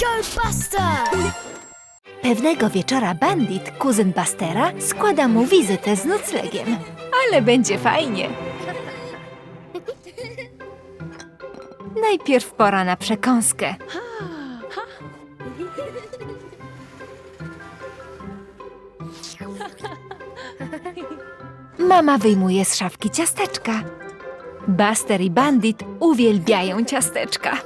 Go Buster! Pewnego wieczora bandit, kuzyn Bastera, składa mu wizytę z noclegiem. Ale będzie fajnie. Najpierw pora na przekąskę. Mama wyjmuje z szafki ciasteczka. Buster i Bandit uwielbiają ciasteczka.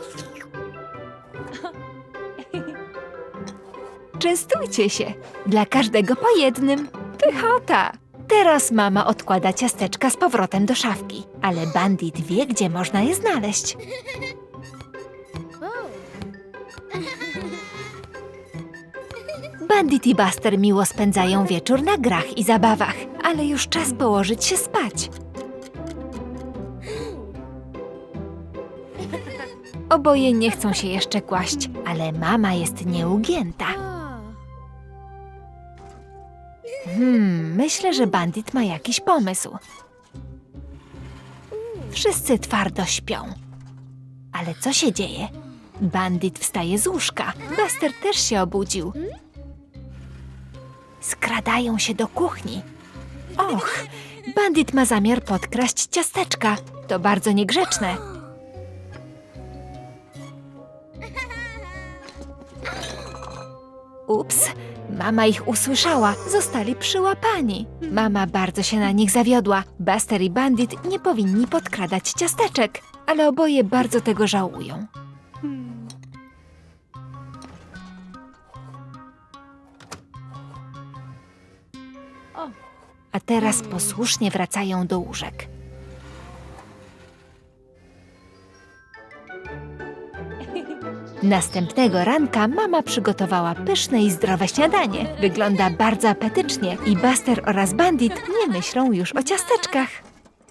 Częstujcie się. Dla każdego po jednym. Pychota. Teraz mama odkłada ciasteczka z powrotem do szafki, ale bandit wie, gdzie można je znaleźć. Bandit i Buster miło spędzają wieczór na grach i zabawach, ale już czas położyć się spać. Oboje nie chcą się jeszcze kłaść, ale mama jest nieugięta. Hmm, myślę, że bandit ma jakiś pomysł. Wszyscy twardo śpią. Ale co się dzieje? Bandit wstaje z łóżka. Buster też się obudził. Skradają się do kuchni. Och, bandit ma zamiar podkraść ciasteczka. To bardzo niegrzeczne. Ups, mama ich usłyszała, zostali przyłapani. Mama bardzo się na nich zawiodła. Buster i Bandit nie powinni podkradać ciasteczek, ale oboje bardzo tego żałują. A teraz posłusznie wracają do łóżek. Następnego ranka mama przygotowała pyszne i zdrowe śniadanie. Wygląda bardzo apetycznie i Buster oraz Bandit nie myślą już o ciasteczkach.